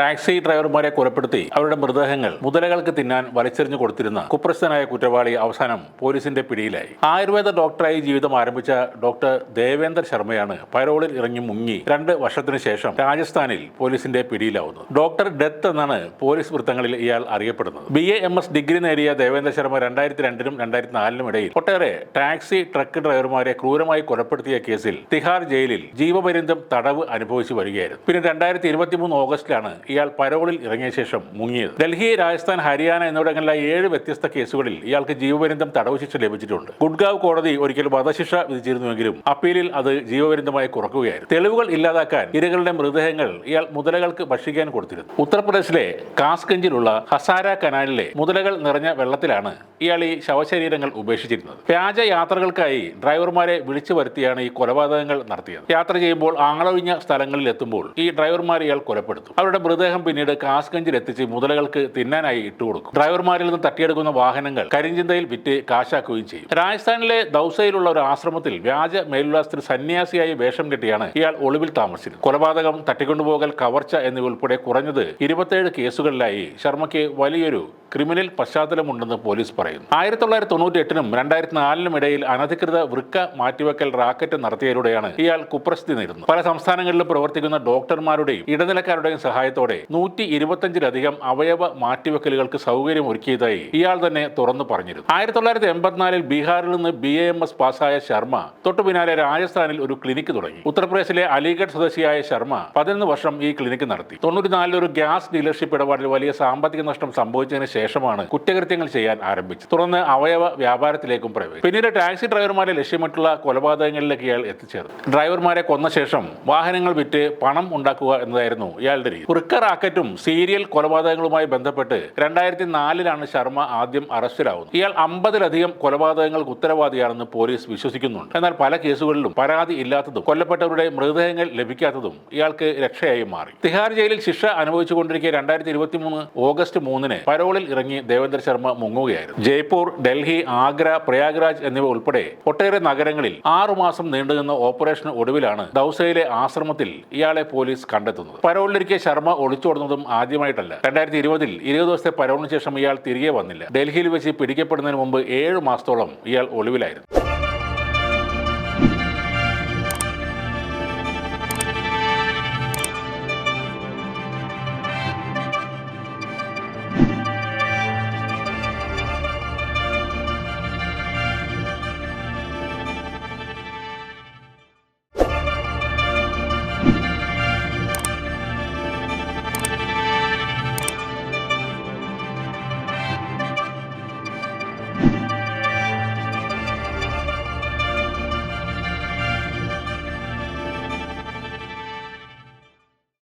Taxi ഡ്രൈവർമാരെ കൊലപ്പെടുത്തി അവരുടെ മൃതദേഹങ്ങൾ മുതലകൾക്ക് തിന്നാൻ വലിച്ചെറിഞ്ഞു കൊടുത്തിരുന്ന കുപ്രസിദ്ധനായ കുറ്റവാളി അവസാനം പോലീസിന്റെ പിടിയിലായി. ആയുർവേദ ഡോക്ടറായി ജീവിതം ആരംഭിച്ച ഡോക്ടർ ദേവേന്ദർ ശർമ്മയാണ് പരോളിൽ ഇറങ്ങി മുങ്ങി രണ്ട് വർഷത്തിനു ശേഷം രാജസ്ഥാനിൽ പോലീസിന്റെ പിടിയിലാവുന്നത്. ഡോക്ടർ ഡെത്ത് എന്നാണ് പോലീസ് വൃത്തങ്ങളിൽ ഇയാൾ അറിയപ്പെടുന്നത്. B A M S degree നേടിയ ദേവേന്ദ്ര ശർമ്മ രണ്ടായിരത്തി രണ്ടിനും രണ്ടായിരത്തി നാലിനും ഇടയിൽ ഒട്ടേറെ ടാക്സി ട്രക്ക് ഡ്രൈവർമാരെ ക്രൂരമായി കൊലപ്പെടുത്തിയ കേസിൽ തിഹാർ ജയിലിൽ ജീവപര്യന്തം തടവ് അനുഭവിച്ചു വരികയായിരുന്നു. പിന്നെ രണ്ടായിരത്തി ഇരുപത്തിമൂന്ന് ഓഗസ്റ്റിലാണ് ഇയാൾ പരോളിൽ ഇറങ്ങിയ ശേഷം മുങ്ങിയത്. ഡൽഹി രാജസ്ഥാൻ ഹരിയാന എന്നിവിടങ്ങളിലെ ഏഴ് വ്യത്യസ്ത കേസുകളിൽ ഇയാൾക്ക് ജീവപര്യന്തം തടവ് ശിക്ഷ ലഭിച്ചിട്ടുണ്ട്. ഗുഡ്ഗാവ് കോടതി ഒരിക്കൽ വധശിക്ഷ വിധിച്ചിരുന്നുവെങ്കിലും അപ്പീലിൽ അത് ജീവപര്യന്തമായി കുറക്കുകയായിരുന്നു. തെളിവുകൾ ഇല്ലാതാക്കാൻ ഇരകളുടെ മൃതദേഹങ്ങൾ ഇയാൾ മുതലകൾക്ക് ഭക്ഷിക്കാൻ കൊടുത്തിരുന്നു. ഉത്തർപ്രദേശിലെ കാസ്ഗഞ്ചിലുള്ള ഹസാര കനാലിലെ മുതലകൾ നിറഞ്ഞ വെള്ളത്തിലാണ് ഇയാൾ ഈ ശവശരീരങ്ങൾ ഉപേക്ഷിച്ചിരുന്നത്. വ്യാജ യാത്രകൾക്കായി ഡ്രൈവർമാരെ വിളിച്ചു വരുത്തിയാണ് ഈ കൊലപാതകങ്ങൾ നടത്തിയത്. യാത്ര ചെയ്യുമ്പോൾ ആളൊഴിഞ്ഞ സ്ഥലങ്ങളിൽ എത്തുമ്പോൾ ഈ ഡ്രൈവർമാർ ഇയാൾ കൊലപ്പെടുത്തും. അവരുടെ മൃതദേഹം പിന്നീട് കാസ്ഗഞ്ചിൽ എത്തിച്ച് മുതലകൾക്ക് തിന്നാനായി ഇട്ടുകൊടുക്കും. ഡ്രൈവർമാരിൽ നിന്ന് തട്ടിയെടുക്കുന്ന വാഹനങ്ങൾ കരിഞ്ചന്തയിൽ വിറ്റ് കാശാക്കുകയും ചെയ്യും. രാജസ്ഥാനിലെ ദൗസയിലുള്ള ഒരു ആശ്രമത്തിൽ വ്യാജ മേലുല്ലാസത്തിൽ സന്യാസിയായി വേഷം കെട്ടിയാണ് ഇയാൾ ഒളിവിൽ താമസിച്ചത് കൊലപാതകം തട്ടിക്കൊണ്ടുപോകൽ കവർച്ച എന്നിവ ഉൾപ്പെടെ കുറഞ്ഞത് ഇരുപത്തേഴ് കേസുകളിലായി ശർമ്മയ്ക്ക് വലിയൊരു ക്രിമിനൽ പശ്ചാത്തലമുണ്ടെന്ന് പോലീസ് പറയുന്നു. ആയിരത്തി തൊള്ളായിരത്തി തൊണ്ണൂറ്റി എട്ടിനും രണ്ടായിരത്തി നാലിനും ഇടയിൽ അനധികൃത വൃക്ക മാറ്റിവെക്കൽ റാക്കറ്റ് നടത്തിയതിലൂടെയാണ് ഇയാൾ കുപ്രസിദ്ധി നേടുന്നത്. പല സംസ്ഥാനങ്ങളിലും പ്രവർത്തിക്കുന്ന ഡോക്ടർമാരുടെയും ഇടനിലക്കാരുടെയും സഹായത്തോടെ നൂറ്റി ഇരുപത്തഞ്ചിലധികം അവയവ മാറ്റിവെക്കലുകൾക്ക് സൗകര്യം ഒരുക്കിയതായി ഇയാൾ തന്നെ തുറന്നു പറഞ്ഞിരുന്നു. ആയിരത്തി തൊള്ളായിരത്തി എൺപത്തിനാലിൽ ബീഹാറിൽ നിന്ന് ബി എ എം എസ് പാസ്സായ ശർമ്മ തൊട്ടു പിന്നാലെ രാജസ്ഥാനിൽ ഒരു ക്ലിനിക്ക് തുടങ്ങി. ഉത്തർപ്രദേശിലെ അലിഗഡ് സ്വദേശിയായ ശർമ്മ പതിനൊന്ന് വർഷം ഈ ക്ലിനിക്ക് നടത്തി. തൊണ്ണൂറ്റിനാലിൽ ഒരു ഗ്യാസ് ഡീലർഷിപ്പ് ഇടപാടിൽ വലിയ സാമ്പത്തിക നഷ്ടം സംഭവിച്ചതിന് ശേഷമാണ് കുറ്റകൃത്യങ്ങൾ ചെയ്യാൻ ആരംഭിച്ചത്. തുടർന്ന് അവയവ വ്യാപാരത്തിലേക്കും പ്രവേശിച്ചു. പിന്നീട് ടാക്സി ഡ്രൈവർമാരെ ലക്ഷ്യമിട്ടുള്ള കൊലപാതകങ്ങളിലേക്ക് ഇയാൾ എത്തിച്ചേർന്നു. ഡ്രൈവർമാരെ കൊന്ന ശേഷം വാഹനങ്ങൾ വിറ്റ് പണം ഉണ്ടാക്കുക എന്നതായിരുന്നു ഇയാളുടെ രീതി. വൃക്ക റാക്കറ്റും സീരിയൽ കൊലപാതകങ്ങളുമായി ബന്ധപ്പെട്ട് രണ്ടായിരത്തി നാലിലാണ് ശർമ്മ ആദ്യം അറസ്റ്റിലാവുന്നത്. ഇയാൾ അമ്പതിലധികം കൊലപാതകങ്ങൾക്ക് ഉത്തരവാദിയാണെന്ന് പോലീസ് വിശ്വസിക്കുന്നുണ്ട്. എന്നാൽ പല കേസുകളിലും പരാതി ഇല്ലാത്തതും കൊല്ലപ്പെട്ടവരുടെ മൃതദേഹങ്ങൾ ലഭിക്കാത്തതും ഇയാൾക്ക് രക്ഷയായി മാറി. തിഹാർ ജയിലിൽ ശിക്ഷ അനുഭവിച്ചുകൊണ്ടിരിക്കെ രണ്ടായിരത്തി ഇരുപത്തി മൂന്ന് ഓഗസ്റ്റ് മൂന്നിന് പരോളിൽ ഇറങ്ങി ദേവേന്ദ്ര ശർമ്മ മുങ്ങുകയായിരുന്നു. ജയ്പൂർ ഡൽഹി ആഗ്ര പ്രയാഗ്രാജ് എന്നിവ ഉൾപ്പെടെ ഒട്ടേറെ നഗരങ്ങളിൽ ആറുമാസം നീണ്ടുനിന്ന ഓപ്പറേഷൻ ഒടുവിലാണ് ദൌസയിലെ ആശ്രമത്തിൽ ഇയാളെ പോലീസ് കണ്ടെത്തുന്നത്. പരോളിലിരിക്കെ ശർമ്മ ഒളിച്ചോടുന്നതും ആദ്യമായിട്ടല്ല. രണ്ടായിരത്തി ഇരുപതിൽ ഇരുപത് ദിവസത്തെ പരോളിന് ശേഷം ഇയാൾ തിരികെ വന്നില്ല. ഡൽഹിയിൽ വെച്ച് പിടിക്കപ്പെടുന്നതിന് മുമ്പ് ഏഴ് മാസത്തോളം ഇയാൾ ഒളിവിലായിരുന്നു.